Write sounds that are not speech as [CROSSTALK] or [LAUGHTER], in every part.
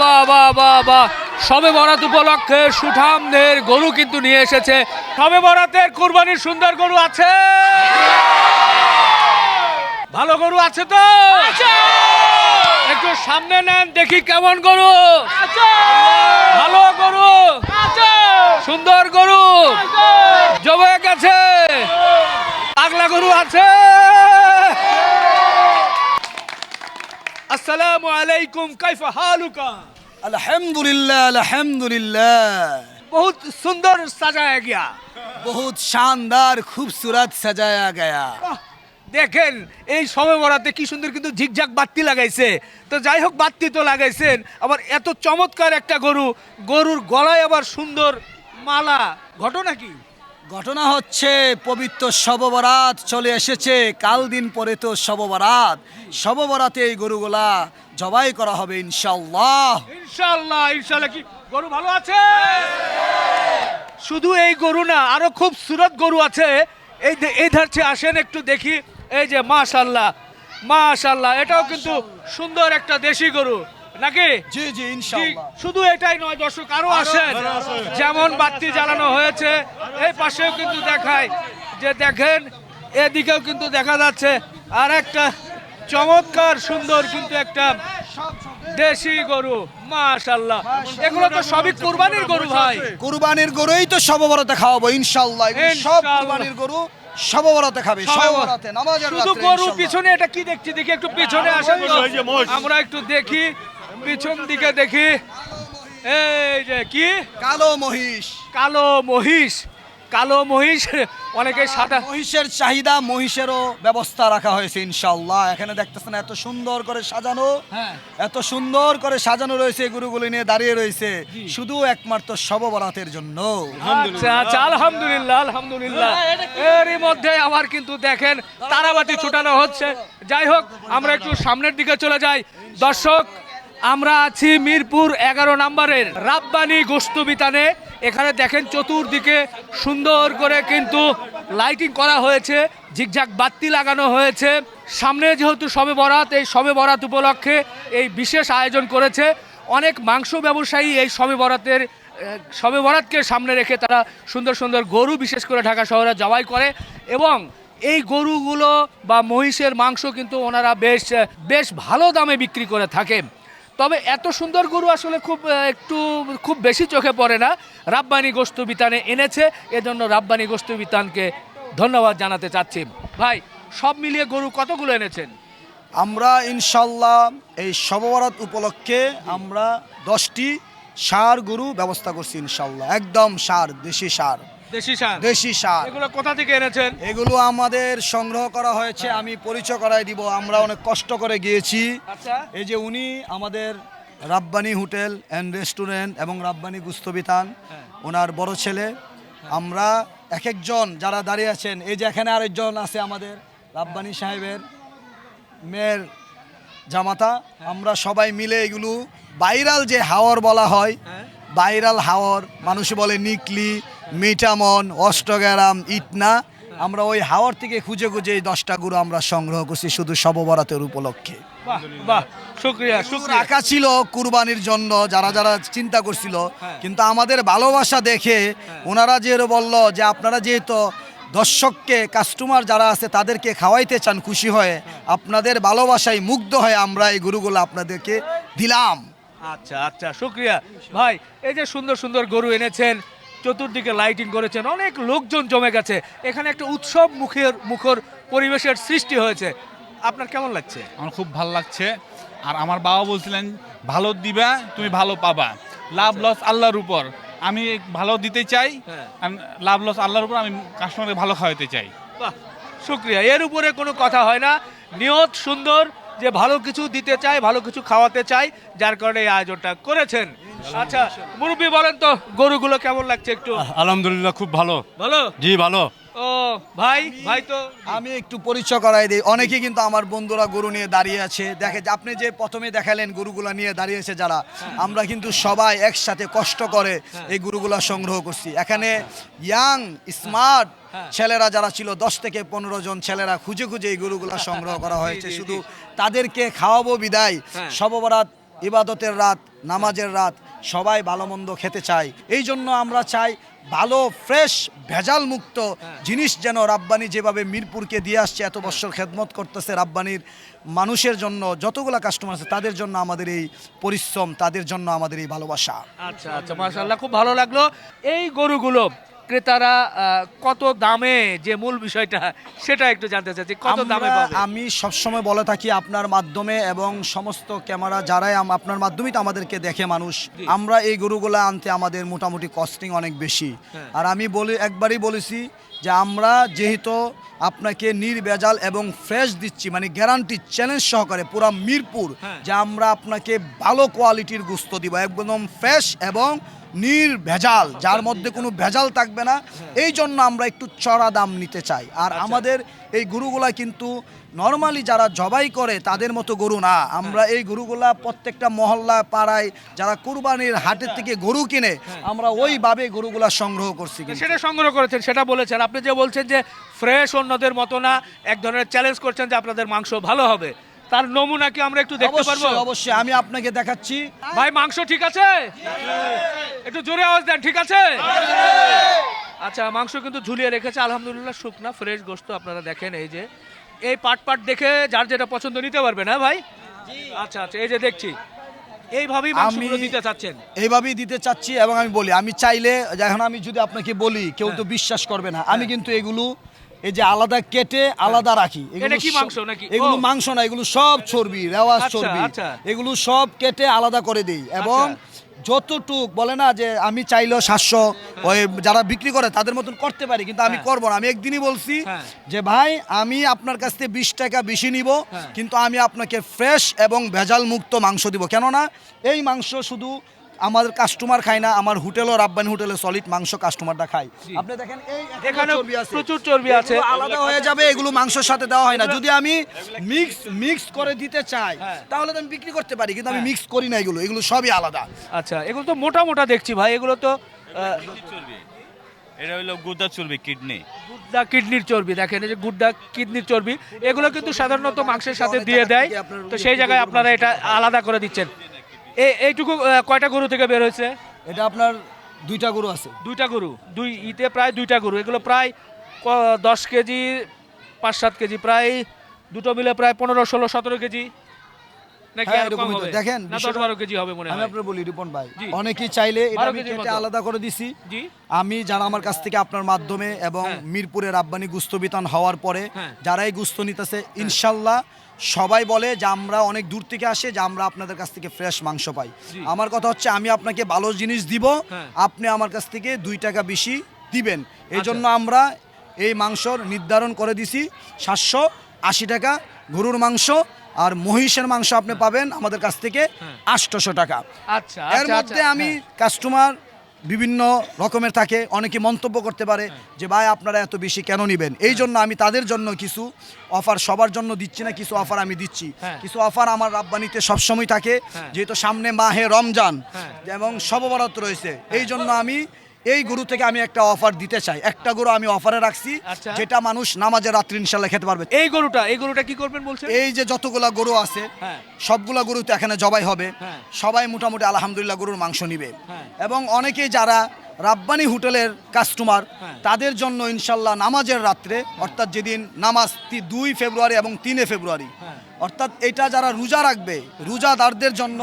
বা বা বা বা সবে বরাত উপলক্ষে সুঠামদের গরু কিন্তু নিয়ে এসেছে। সবে বরাতের কুরবানির সুন্দর গরু আছে। ভালো গরু আছে তো? একটু সামনে নেন দেখি কেমন গরু। ভালো গরু। সুন্দর গরু। জমে গেছে। পাগলা গরু আছে। আসসালামু আলাইকুম কাইফা হালুকা? अल्हम्दुलिल्लाह अल्हम्दुलिल्लाह बहुत सुंदर सजाया गया बहुत शानदार खूबसूरत सजाया गया আহ, দেখেন এই সময় বরাতে কি সুন্দর কিন্তু ঝিকঝাক বাতি লাগাইছে তো যাই হোক বাতি তো লাগাইছেন আবার এত চমৎকার একটা গরু গরুর গলায় আবার সুন্দর মালা ঘটনা কি ঘটনা হচ্ছে, পবিত্র শববরাত চলে এসেছে, কাল দিন পরে তো শববরাত শববরাতে এই গরুগুলা জবাই করা হবে ইনশাল্লাহ ইনশাআল্লাহ ইনশাআল্লাহ, কি, গরু ভালো আছে? শুধু এই গরু না, আরও খুব সুরত গরু আছে। এই এই ধারছে আসেন একটু দেখি। এই যে মাশাল্লাহ মাশাল্লাহ এটাও কিন্তু সুন্দর একটা দেশি গরু। নাকি? জি জি ইনশাল্লাহ শুধু এটাই নয় দর্শক আরও আসেন। যেমন বাতি জ্বালানো হয়েছে এই পাশেও কিন্তু দেখায় যে দেখেন এদিকেও কিন্তু দেখা যাচ্ছে। আর একটা চমৎকার সুন্দর কিন্তু একটা দেশি গরু। মাশাল্লাহ এগুলো তো সবই কুরবানির গরু ভাই। কুরবানির গরুই তো শববরাতে খাওয়াবো ইনশাল্লাহ এগুলো সব কুরবানির গরু শববরাতে খাবে নামাজের শুধু গরু পিছনে এটা কি দেখছি? দেখি একটু পিছনে আসেন তো। আমরা একটু দেখি পিছন দিকে দেখি। এই যে কি? কালো মহিষ। কালো মহিষ। কালো মহিষ অনেকে সাদা মহিষের চাহিদা মহিষেরও ব্যবস্থা রাখা হয়েছে ইনশাল্লাহ এখানে দেখতেছেন এত সুন্দর করে সাজানো। হ্যাঁ। এত সুন্দর করে সাজানো রয়েছে গরুগুলি নিয়ে দাঁড়িয়ে রয়েছে। শুধু একমাত্র শববরাতের জন্য। আচ্ছা আচ্ছা আলহামদুলিল্লাহ আলহামদুলিল্লাহ। এরই মধ্যে আবার কিন্তু দেখেন তারাবাতি ছুটানো হচ্ছে। যাই হোক আমরা একটু সামনের দিকে চলে যাই। দর্শক আমরা আছি মিরপুর এগারো নম্বরের রাব্বানি গোস্তু বিতানে এখানে দেখেন চতুর্দিকে সুন্দর করে কিন্তু লাইটিং করা হয়েছে ঝিকঝাক বাতি লাগানো হয়েছে। সামনে যেহেতু সবে বরাত, এই সবে বরাত উপলক্ষে এই বিশেষ আয়োজন করেছে। অনেক মাংস ব্যবসায়ী এই সবে বরাতের সবে বরাতকে সামনে রেখে তারা সুন্দর সুন্দর গরু, বিশেষ করে ঢাকা শহরে জবাই করে এবং এই গরুগুলো বা মহিষের মাংস কিন্তু ওনারা বেশ বেশ ভালো দামে বিক্রি করে থাকে তবে এত সুন্দর গরু আসলে খুব একটু খুব বেশি চোখে পড়ে না। রাব্বানি গোস্তু বিতানে এনেছে, এজন্য রাব্বানি গোস্তু বিতানকে ধন্যবাদ জানাতে চাচ্ছি। ভাই, সব মিলিয়ে গরু কতগুলো এনেছেন? আমরা ইনশাল্লাহ এই শববরাত উপলক্ষে আমরা দশটি সার গরু ব্যবস্থা করছি ইনশাল্লাহ একদম সার, দেশি সার। দেশি সার দেশি সার এগুলো কোথা থেকে এনেছেন? এগুলো আমাদের সংগ্রহ করা হয়েছে আমি পরিচয় করাই দিব আমরা অনেক কষ্ট করে গিয়েছি। আচ্ছা। এই যে উনি আমাদের রাব্বানি হোটেল অ্যান্ড রেস্টুরেন্ট এবং রাব্বানি গুস্তবিতান হ্যাঁ। ওনার বড় ছেলে। আমরা এক একজন যারা দাঁড়িয়ে আছেন এই যে এখানে আরেকজন আছে আমাদের রাব্বানি সাহেবের মেয়ের জামাতা আমরা সবাই মিলে এগুলো বাইরাল যে হাওয়ার বলা হয়। বাইরাল হাওয়ার মানুষ বলে নিকলি মিটামন অষ্টগ্রাম ইটনা। আমরা ওই হাওয়ার থেকে খুঁজে খুঁজে এই দশটা গুরু আমরা সংগ্রহ করছি শুধু শববরাতের উপলক্ষে। রাখা ছিল কুরবানির জন্য যারা যারা চিন্তা করছিল। হ্যাঁ। কিন্তু আমাদের ভালোবাসা দেখে ওনারা যে বলল যে আপনারা যেহেতু দর্শককে কাস্টমার যারা আছে তাদেরকে খাওয়াইতে চান খুশি হয়ে আপনাদের ভালোবাসায় মুগ্ধ হয়ে আমরা এই গরুগুলো আপনাদেরকে দিলাম। আচ্ছা আচ্ছা শুক্রিয়া। ভাই এই যে সুন্দর সুন্দর গরু এনেছেন চতুর্দিকে লাইটিং করেছেন। অনেক লোকজন জমে গেছে। এখানে একটা উৎসব মুখের মুখর পরিবেশের সৃষ্টি হয়েছে। আপনার কেমন লাগছে? আমার খুব ভালো লাগছে। আর আমার বাবা বলছিলেন ভালো দিবা তুমি ভালো পাবা। লাভ লস আল্লাহর উপর। আমি ভালো দিতে চাই হ্যাঁ। লাভ লস আল্লাহর উপর আমি কাস্টমারকে ভালো খাওয়াতে চাই। বাহ শুক্রিয়া। এর উপরে কোনো কথা হয় না। নিয়ত সুন্দর যে ভালো কিছু দিতে চাই ভালো কিছু খাওয়াতে চাই যার কারণে এই আয়োজনটা করেছেন। আচ্ছা মুরব্বী বলেন তো গরুগুলো কেমন লাগছে একটু? আলহামদুলিল্লাহ খুব ভালো। ভালো? জি ভালো। ও ভাই ভাই তো আমি একটু পরিচয় করাই দিই। অনেকে কিন্তু আমার বন্ধুরা গরু নিয়ে দাঁড়িয়ে আছে। দেখে যে আপনি যে প্রথমে দেখালেন গরুগুলা নিয়ে দাঁড়িয়েছে যারা আমরা কিন্তু সবাই একসাথে কষ্ট করে এই গরুগুলা সংগ্রহ করছি। এখানে ইয়াং স্মার্ট ছেলেরা যারা ছিল দশ থেকে পনেরো জন ছেলেরা খুঁজে খুঁজে এই গরুগুলো সংগ্রহ করা হয়েছে। শুধু তাদেরকে খাওয়াবো বিদায়। হ্যাঁ। সববরাত ইবাদতের রাত নামাজের রাত সবাই ভালো মন্দ খেতে চায়। এই জন্য আমরা চাই ভালো ফ্রেশ ভেজাল মুক্ত জিনিস যেন রাব্বানি যেভাবে মিরপুরকে দিয়ে আসছে এত বছর খেদমত করতেছে রাব্বানির মানুষের জন্য যতগুলা কাস্টমার আছে তাদের জন্য আমাদের এই পরিশ্রম তাদের জন্য আমাদের এই ভালোবাসা। আচ্ছা আচ্ছা মাশাআল্লাহ খুব ভালো লাগল। এই গরুগুলো ক্রেতারা কত দামে যে মূল বিষয়টা সেটা একটু জানতে চাচ্ছি কত দামে আমি সবসময় বলে থাকি আপনার মাধ্যমে এবং সমস্ত ক্যামেরা যারাই আপনার মাধ্যমেই তো আমাদেরকে দেখে মানুষ আমরা এই গরুগুলা আনতে আমাদের মোটামুটি কস্টিং অনেক বেশি হ্যাঁ। আর আমি বলি একবারই বলেছি যে আমরা যেহেতু আপনাকে নির্ভেজাল এবং ফ্রেশ দিচ্ছি মানে গ্যারান্টি চ্যালেঞ্জ সহকারে পুরা মিরপুর হ্যাঁ। যে আমরা আপনাকে ভালো কোয়ালিটির গুস্ত দিব একদম ফ্রেশ এবং নির্ভেজাল যার মধ্যে কোনো ভেজাল থাকবে না। এই জন্য আমরা একটু চড়া দাম নিতে চাই। আর আমাদের এই গরুগুলা কিন্তু নর্মালি যারা জবাই করে তাদের মতো গরু না। আমরা এই গরুগুলা প্রত্যেকটা মহল্লা পাড়ায় যারা কুরবানির হাটের থেকে গরু কিনে আমরা ওইভাবে গরুগুলা সংগ্রহ করছি। সেটা সংগ্রহ করেছেন সেটা বলেছেন। আপনি যে বলছেন যে ফ্রেশ অন্যদের মতো না এক ধরনের চ্যালেঞ্জ করছেন যে আপনাদের মাংস ভালো হবে। তার নমুনা কি আমরা একটু দেখতে পারব? অবশ্যই আমি আপনাকে দেখাচ্ছি। ভাই মাংস ঠিক আছে? একটু জোরে আওয়াজ দেন ঠিক আছে? আচ্ছা মাংস কিন্তু ঝুলিয়ে রেখেছে আলহামদুলিল্লাহ শুকনা ফ্রেশ গোস্ত আপনারা দেখেন এই যে। এই পাট পাট দেখে যার যেটা পছন্দ নিতে পারবে না ভাই? আচ্ছা আচ্ছা এই যে দেখছি। এইভাবেই মাংসগুলো আমি- দিতে চাচ্ছেন? এইভাবেই দিতে চাচ্ছি এবং আমি বলি আমি চাইলে এখন আমি যদি আপনাকে বলি কেউ হ্যাঁ। তো বিশ্বাস করবে না। আমি কিন্তু এগুলো এই যে আলাদা কেটে আলাদা রাখি এগুলো মাংস এগুলো মাংস না এগুলো সব চর্বি রেওয়াজ আচ্ছা, চর্বি আচ্ছা। এগুলো সব কেটে আলাদা করে দিই এবং যতটুক বলে না যে আমি চাইলেও সাতশো ওই যারা বিক্রি করে তাদের মতন করতে পারি কিন্তু আমি হ্যাঁ। করব না আমি একদিনই বলছি হ্যাঁ। যে ভাই আমি আপনার কাছ থেকে বিশ টাকা বেশি নিব হ্যাঁ। কিন্তু আমি আপনাকে ফ্রেশ এবং ভেজাল মুক্ত মাংস দিব কেননা এই মাংস শুধু আমাদের কাস্টমার খায় না আমার হোটেলও রাব্বানি হোটেলে সলিড মাংস কাস্টমাররা খায়। আপনি দেখেন এই এখানে চর্বি আছে। প্রচুর চর্বি আছে। আলাদা হয়ে যাবে এগুলো মাংসের সাথে দেওয়া হয় না। যদি আমি মিক্স মিক্স করে দিতে চাই হ্যাঁ। তাহলে তো আমি বিক্রি করতে পারি কিন্তু আমি হ্যাঁ। মিক্স করি না এগুলো। এগুলো সবই আলাদা। আচ্ছা এগুলো তো মোটা মোটা দেখছি ভাই এগুলো তো এটা হলো গুদা চর্বি কিডনি। গুড্ডা কিডনির চর্বি দেখেন এই যে গুড্ডা কিডনির চর্বি এগুলো কিন্তু সাধারণত মাংসের সাথে দিয়ে দেয়। তো সেই জায়গায় আপনারা এটা আলাদা করে দিচ্ছেন। এইটুকু কয়টা গরু থেকে বের হয়েছে? এটা আপনার দুইটা গরু আছে। দুইটা গরু। দুই ইতে প্রায় দুইটা গরু। এগুলো প্রায় দশ কেজি পাঁচ সাত কেজি প্রায় দুটো মিলে প্রায় পনেরো ষোলো সতেরো কেজি। হ্যাঁ, দেখেন, আমি আপনার বলি রিপন ভাই অনেকেই চাইলে এটা বারো আমি কেজির কেটে মতো। আলাদা করে দিছি। আমি যারা আমার কাছ থেকে আপনার মাধ্যমে এবং হ্যাঁ। মিরপুরের আব্বানি গুস্ত বিতান হওয়ার পরে হ্যাঁ। যারাই গুস্ত নিতেছে ইনশাল্লাহ সবাই বলে যে আমরা অনেক দূর থেকে আসে যে আমরা আপনাদের কাছ থেকে ফ্রেশ মাংস পাই আমার কথা হচ্ছে আমি আপনাকে ভালো জিনিস দিব হ্যাঁ। আপনি আমার কাছ থেকে দুই টাকা বেশি দিবেন এই আচ্ছা। জন্য আমরা এই মাংসর নির্ধারণ করে দিছি সাতশো আশি টাকা গরুর মাংস আর মহিষের মাংস আপনি পাবেন আমাদের কাছ থেকে হ্যাঁ। আটশোশো টাকা আচ্ছা এর আচ্ছা, মধ্যে আচ্ছা, আমি হ্যাঁ। কাস্টমার বিভিন্ন রকমের থাকে অনেকে মন্তব্য করতে পারে যে ভাই আপনারা এত বেশি কেন নেবেন এই জন্য আমি তাদের জন্য কিছু অফার সবার জন্য দিচ্ছি না কিছু অফার আমি দিচ্ছি হ্যাঁ। কিছু অফার আমার রাব্বানিতে সবসময় থাকে হ্যাঁ। যেহেতু সামনে মাহে রমজান হ্যাঁ। এবং সববরাত রয়েছে এই জন্য আমি এই গরু থেকে আমি একটা অফার দিতে চাই একটা গরু আমি অফারে রাখছি আচ্ছা। যেটা মানুষ নামাজের রাত্রি ইনশাল্লাহ খেতে পারবে এই গরুটা এই গরুটা কি করবেন বলছেন এই যে যতগুলা গরু আছে হ্যাঁ সবগুলা গরু তো এখানে জবাই হবে হ্যাঁ। সবাই মোটামুটি আলহামদুলিল্লাহ গরুর মাংস নিবে হ্যাঁ। এবং অনেকেই যারা রাব্বানি হোটেলের কাস্টমার। তাদের জন্য ইনশাল্লাহ নামাজের রাত্রে অর্থাৎ যেদিন নামাজ তি- দুই ফেব্রুয়ারি এবং তিনে ফেব্রুয়ারি। অর্থাৎ এটা যারা রোজা রাখবে রোজাদারদের জন্য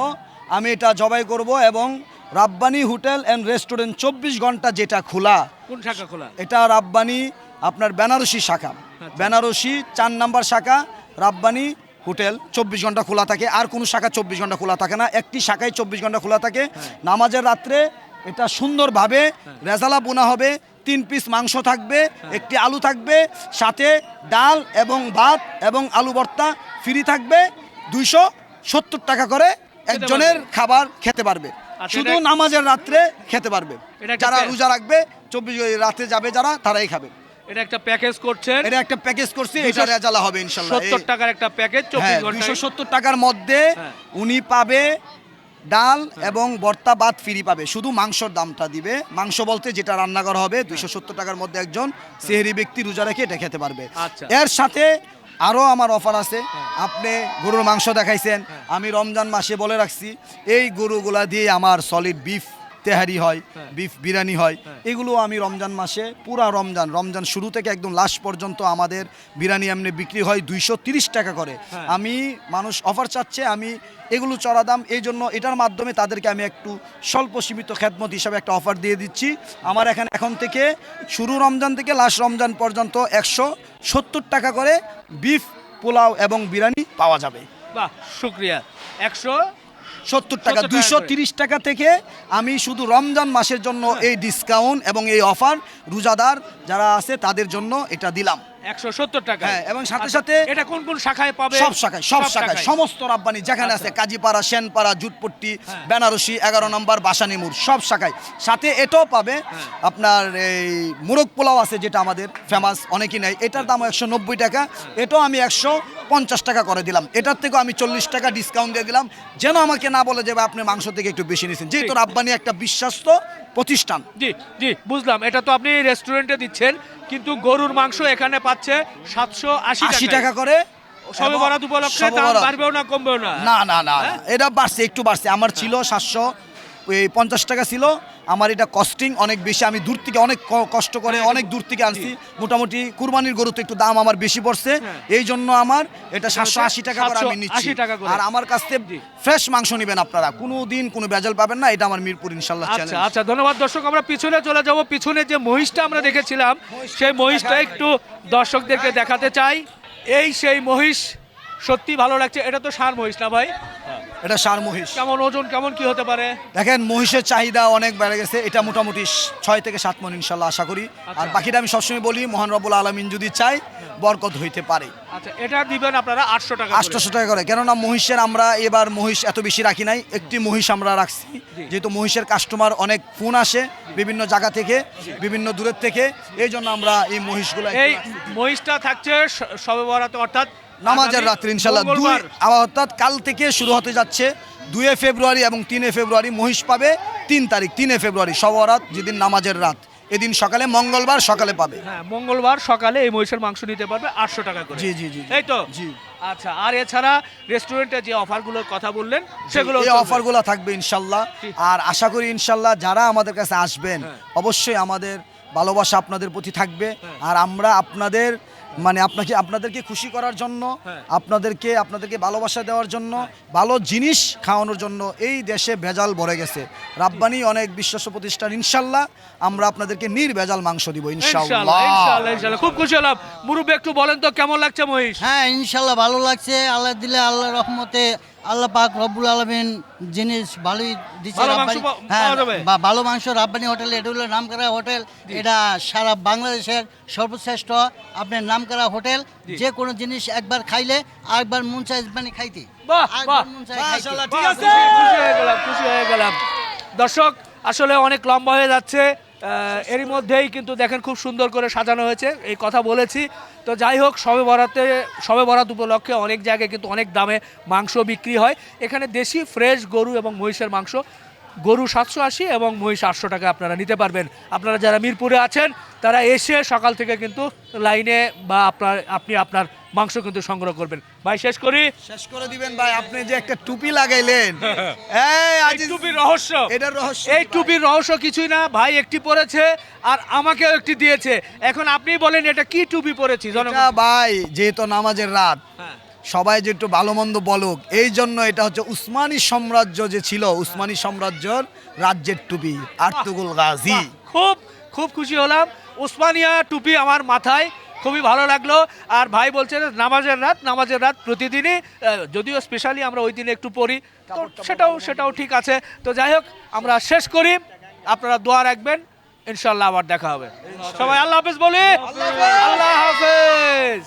আমি এটা জবাই করব এবং রাব্বানি হোটেল অ্যান্ড রেস্টুরেন্ট চব্বিশ ঘণ্টা যেটা খোলা। কোন শাখা খোলা? এটা রাব্বানি আপনার বেনারসি শাখা। আচ্ছা। বেনারসি চার নাম্বার শাখা রাব্বানি হোটেল চব্বিশ ঘণ্টা খোলা থাকে। আর কোনো শাখা চব্বিশ ঘণ্টা খোলা থাকে না। একটি শাখায় চব্বিশ ঘণ্টা খোলা থাকে। হ্যাঁ। নামাজের রাত্রে এটা সুন্দরভাবে রেজালা বোনা হবে। তিন পিস মাংস থাকবে হ্যাঁ। একটি আলু থাকবে সাথে ডাল এবং ভাত এবং আলু ভর্তা ফ্রি থাকবে। দুইশো সত্তর টাকা করে একজনের খাবার খেতে পারবে। শুধু নামাজের রাত্রে খেতে পারবে। যারা রোজা রাখবে চব্বিশ রাতে যাবে যারা তারাই খাবে। এটা একটা প্যাকেজ করছেন। এটা একটা প্যাকেজ করছি এটা রেজালা হবে সত্তর এই- টাকার একটা প্যাকেজ চব্বিশ হ্যাঁ ঘণ্টা দুইশো সত্তর টাকার মধ্যে হ্যাঁ। উনি পাবে ডাল এবং ভর্তা ভাত ফ্রি পাবে। শুধু মাংসর দামটা দিবে। মাংস বলতে যেটা রান্না করা হবে দুইশো সত্তর টাকার মধ্যে একজন সেহেরি ব্যক্তি রোজা রেখে এটা খেতে পারবে। আচ্ছা। এর সাথে আরও আমার অফার আছে। আপনি গরুর মাংস দেখাইছেন। আমি রমজান মাসে বলে রাখছি, এই গরুগুলা দিয়ে আমার সলিড বিফ তেহারি হয় বিফ বিরিয়ানি হয় এগুলো আমি রমজান মাসে পুরা রমজান রমজান শুরু থেকে একদম লাস্ট পর্যন্ত আমাদের বিরিয়ানি এমনি বিক্রি হয় দুইশো তিরিশ টাকা করে। আমি মানুষ অফার চাচ্ছে আমি এগুলো চড়া দাম এই জন্য এটার মাধ্যমে তাদেরকে আমি একটু স্বল্প সীমিত খেদমত হিসাবে একটা অফার দিয়ে দিচ্ছি। আমার এখানে এখন থেকে শুরু রমজান থেকে লাস্ট রমজান পর্যন্ত একশো সত্তর টাকা করে বিফ পোলাও এবং বিরিয়ানি পাওয়া যাবে। বাহ শুক্রিয়া। একশো সত্তর টাকা 70 দুইশো তিরিশ টাকা থেকে আমি শুধু রমজান মাসের জন্য এই ডিসকাউন্ট এবং এই অফার রোজাদার যারা আছে তাদের জন্য এটা দিলাম। একশো সত্তর টাকা হ্যাঁ, এবং সাথে আচ্ছা, সাথে- এটা কোন কোন শাখায় পাবে? সব শাখায় সব শাখায়। সমস্ত রাব্বানি যেখানে আছে আচ্ছা। কাজীপাড়া সেনপাড়া জুটপট্টি হ্যাঁ। বেনারসি এগারো নম্বর বাসানিমুর সব শাখায়। সাথে এটাও পাবে হ্যাঁ। আপনার এই মুরগ পোলাও আছে যেটা আমাদের ফেমাস অনেকই নেই এটার দাম একশো নব্বই টাকা। হ্যাঁ। এটাও আমি একশো পঞ্চাশ টাকা করে দিলাম। এটার থেকেও আমি চল্লিশ টাকা ডিসকাউন্ট দিয়ে দিলাম। যেন আমাকে না বলে যাবে আপনি মাংস থেকে একটু বেশি নিয়েছেন। যেহেতু। রাব্বানি একটা বিশ্বাস্ত প্রতিষ্ঠান। জি জি বুঝলাম। এটা তো আপনি রেস্টুরেন্টে দিচ্ছেন কিন্তু গরুর মাংস এখানে পাচ্ছে সাতশো আশি আশি টাকা করে। সবে বরাত উপলক্ষে দাম বাড়বেও না কমবেও না? না না না হ্যাঁ? এটা বাড়ছে একটু বাড়ছে। আমার ছিল সাতশো এই পঞ্চাশ টাকা ছিল। আমার এটা কস্টিং অনেক বেশি আমি দূর থেকে অনেক কষ্ট করে হ্যাঁ, অনেক দূর থেকে আনছি। মোটামুটি কুরবানির গরুতে একটু দাম আমার বেশি পড়ছে। হ্যাঁ। এই জন্য আমার এটা সাতশো আশি টাকা করে আমি নিচ্ছি। আর আমার কাছ থেকে ফ্রেশ মাংস নেবেন আপনারা। কোনো দিন কোনো বেজাল পাবেন না এটা আমার মিরপুর ইনশাল্লাহ আচ্ছা আচ্ছা ধন্যবাদ। দর্শক আমরা পিছনে চলে যাব। পিছনে যে মহিষটা আমরা দেখেছিলাম সেই মহিষটা একটু দর্শকদেরকে দেখাতে চাই। এই সেই মহিষ সত্যি ভালো লাগছে। এটা তো সার মহিষ না ভাই? এটা সার মহিষ। কেমন ওজন কেমন কি হতে পারে? দেখেন মহিষের চাহিদা অনেক বেড়ে গেছে। এটা মোটামুটি ছয় থেকে সাত মন ইনশাল্লাহ আশা করি। আর আচ্ছা। বাকিটা আমি সবসময় বলি মহান রব্বুল আলমিন যদি চাই বরকত হইতে পারে। আচ্ছা এটা দিবেন আপনারা আটশো টাকা। আটশোশো টাকা করে। কেননা মহিষের আমরা এবার মহিষ এত বেশি রাখি নাই। একটি মহিষ আমরা রাখছি। যেহেতু মহিষের কাস্টমার অনেক ফোন আসে বিভিন্ন জায়গা থেকে বিভিন্ন দূরের থেকে এই জন্য আমরা এই মহিষগুলো এই মহিষটা থাকছে সবে বরাতে অর্থাৎ নামাজের রাত্রি ইনশাল্লাহ দুই অর্থাৎ কাল থেকে শুরু হতে যাচ্ছে। দুয়ে ফেব্রুয়ারি এবং তিনে ফেব্রুয়ারি মহিষ পাবে। তিন তারিখ তিনে ফেব্রুয়ারি সবরাত যেদিন নামাজের রাত। এদিন সকালে মঙ্গলবার সকালে পাবে। হ্যাঁ মঙ্গলবার সকালে এই মহিষের মাংস নিতে পারবে আটশো টাকা করে। জি, জি, জি, জি। এই তো? জি। আচ্ছা আর এছাড়া রেস্টুরেন্টে যে অফারগুলোর কথা বললেন সেগুলো এই অফারগুলো থাকবে ইনশাল্লাহ আর আশা করি ইনশাল্লাহ যারা আমাদের কাছে আসবেন হ্যাঁ। অবশ্যই আমাদের ভালোবাসা আপনাদের প্রতি থাকবে। হ্যাঁ। আর আমরা আপনাদের মানে আপনাকে আপনাদেরকে খুশি করার জন্য হ্যাঁ। আপনাদেরকে আপনাদেরকে ভালোবাসা দেওয়ার জন্য ভালো জিনিস খাওয়ানোর জন্য এই দেশে ভেজাল ভরে গেছে। রাব্বানি অনেক বিশ্বাস প্রতিষ্ঠান ইনশাল্লাহ আমরা আপনাদেরকে নির্ভেজাল মাংস দিব ইনশাআল্লাহ ইনশাল্লাহ ইনশাআল্লাহ ইনশাআল্লাহ খুব খুশি হলাম। মুরব্বী একটু বলেন তো কেমন লাগছে মহিষ? হ্যাঁ ইনশাল্লাহ ভালো লাগছে। আল্লাহ দিলে আল্লাহ রহমতে আল্লাহ পাক রব্বুল আলমিন জিনিস ভালোই দিচ্ছে রাব্বানি- হ্যাঁ বা- ভালো মাংস রাব্বানি হোটেল এটা হলো নামকরা হোটেল। এটা সারা বাংলাদেশের সর্বশ্রেষ্ঠ আপনার নামকরা হোটেল। যে কোনো জিনিস একবার খাইলে আরেকবার মন চাই মানে খাইতে। দর্শক আসলে অনেক লম্বা হয়ে যাচ্ছে। এরই মধ্যেই কিন্তু দেখেন খুব সুন্দর করে সাজানো হয়েছে। এই কথা বলেছি। তো যাই হোক সবে বরাতে সবে বরাত উপলক্ষে অনেক জায়গায় কিন্তু অনেক দামে মাংস বিক্রি হয়। এখানে দেশি, ফ্রেশ গরু এবং মহিষের মাংস। গরু সাতশো আশি এবং মহিষ আটশো টাকা আপনারা নিতে পারবেন। আপনারা যারা মিরপুরে আছেন, তারা এসে সকাল থেকে কিন্তু লাইনে বা আপনার, আপনি আপনার মাংস কিন্তু সংগ্রহ করবেন। ভাই শেষ করি? শেষ করে দিবেন ভাই আপনি যে একটা টুপি লাগাইলেন। [LAUGHS] এই টুপির রহস্য। এটার রহস্য এই টুপির রহস্য কিছুই না। ভাই একটি পরেছে আর আমাকেও একটি দিয়েছে। এখন আপনি বলেন এটা কি টুপি পরেছি? জনগণ ভাই যেহেতু নামাজের রাত হ্যাঁ। সবাই যে একটু ভালো মন্দ বলুক এই জন্য এটা হচ্ছে উসমানী সাম্রাজ্য যে ছিল উসমানী সাম্রাজ্যর রাজ্যের টুপি আর্তুগুল গাজী। খুব খুব খুশি হলাম। উসমানিয়া টুপি আমার মাথায়। খুবই ভালো লাগল। আর ভাই বলছে নামাজের রাত নামাজের রাত প্রতিদিনই যদিও স্পেশালি আমরা ওই দিনে একটু পড়ি তো সেটাও সেটাও ঠিক আছে। তো যাই হোক আমরা শেষ করি। আপনারা দোয়া রাখবেন ইনশাল্লাহ আবার দেখা হবে। সবাই আল্লাহ হাফেজ বলি। আল্লাহ হাফেজ।